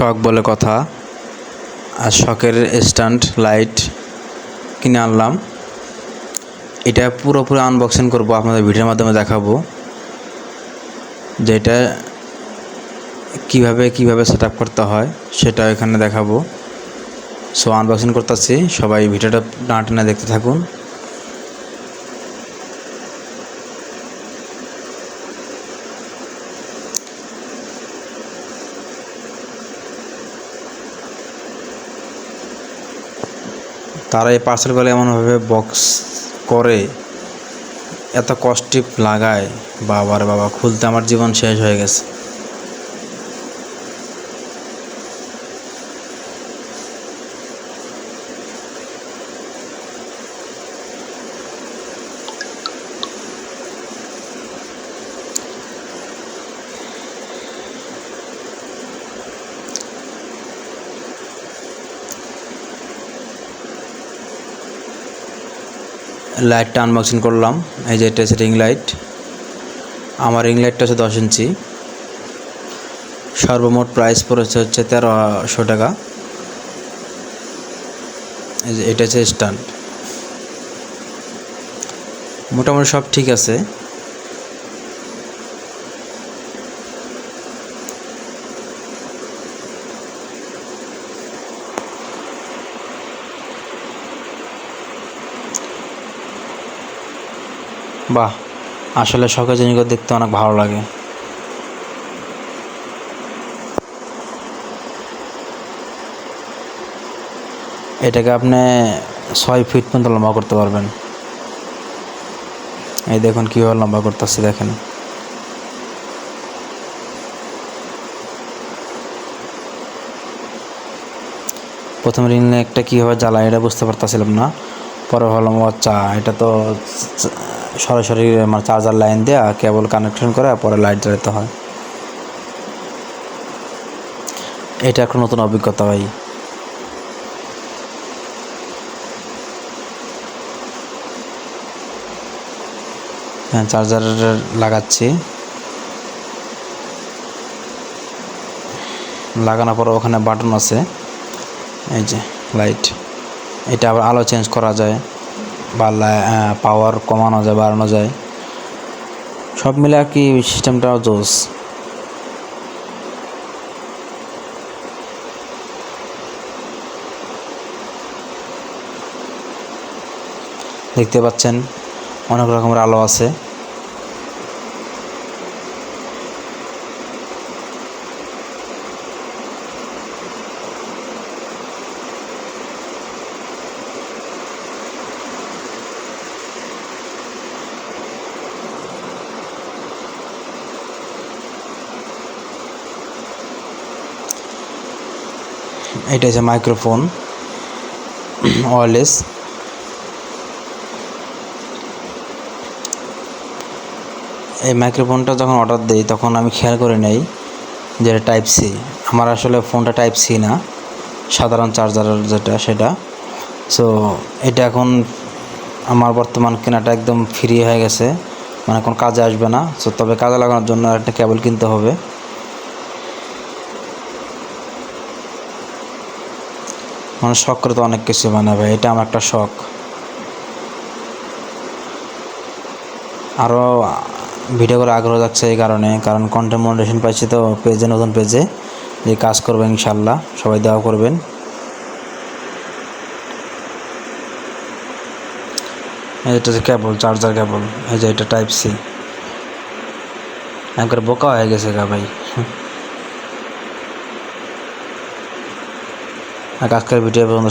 শখ বলে কথা। আর শখের স্ট্যান্ড, লাইট কিনে আনলাম। এটা পুরোপুরি আনবক্সিং করব, আপনাদের ভিডিওর মাধ্যমে দেখাবো। যে এটা কীভাবে কীভাবে সেট করতে হয় সেটা এখানে দেখাবো। সো আনবক্সিং করতেছি। সবাই ভিডিওটা না টেনে দেখতে থাকুন। তারা এই পার্সেলগুলো এমনভাবে বক্স করে, এত কষ্টিপ লাগায়, বাবার বাবা, খুলতে আমার জীবন শেষ হয়ে গেছে। লাইটটা আনবক্সিং করলাম। এই যে এটা হচ্ছে রিং লাইট আমার রিং লাইটটা হচ্ছে দশ ইঞ্চি। সর্বমোট প্রাইস পড়েছে হচ্ছে তেরোশো টাকা। এই যে এটা হচ্ছে স্ট্যান্ড মোটামুটি সব ঠিক আছে। বাহ, আসলে শখের জিনিসগুলো দেখতে অনেক ভালো লাগে। এটাকে আপনি ছয় ফিট পর্যন্ত লম্বা করতে পারবেন। এই দেখুন কীভাবে লম্বা করতেছে, দেখেন। প্রথম রিং একটা কীভাবে জ্বালায়, এটা বুঝতে পারতেছিলাম না। পরে ভাবলাম, ও আচ্ছা এটা তো সরাসরি মানে চার্জার লাইন দেওয়া কেবল কানেকশন করে, পরে লাইট জ্বালাতে হয়। এটা একটা নতুন অভিজ্ঞতা ভাই। হ্যাঁ চার্জার লাগাচ্ছি। লাগানোর পর ওখানে বাটন আছে। এই যে লাইট এটা আবার আলো চেঞ্জ করা যায়। বা পাওয়ার কমানো যায়, বাড়ানো যায়। সব মিলে আর কি সিস্টেমটাও জোস। দেখতে পাচ্ছেন, অনেক রকমের আলো আছে। এটা হচ্ছে মাইক্রোফোন ওয়ারলেস এই মাইক্রোফোনটা যখন অর্ডার দিই, তখন আমি খেয়াল করে নেই যে টাইপ সি আমার আসলে ফোনটা টাইপ সি না, সাধারণ চার্জার যেটা, সেটা। সো এটা এখন আমার বর্তমান কেনাটা একদম ফ্রি হয়ে গেছে। মানে এখন কাজে আসবে না। সো তবে কাজে লাগানোর জন্য একটা কেবল কিনতে হবে। মানে শখ করে তো অনেক কিছু বানাবে এটা আমার একটা শখ। আরও ভিডিও করে আগ্রহ যাচ্ছে এই কারণে, কারণ কন্টেন্ট মনিটেশন পাইছি তো পেজে নতুন পেজে যে কাজ করবেন ইনশাল্লাহ, সবাই দেওয়া করবেন। এটা হচ্ছে কেবল চার্জার কেবল এই যে এটা টাইপ সি একবার বোকা হয়ে গেছে গা ভাই। আজকের ভিডিও পর্যন্ত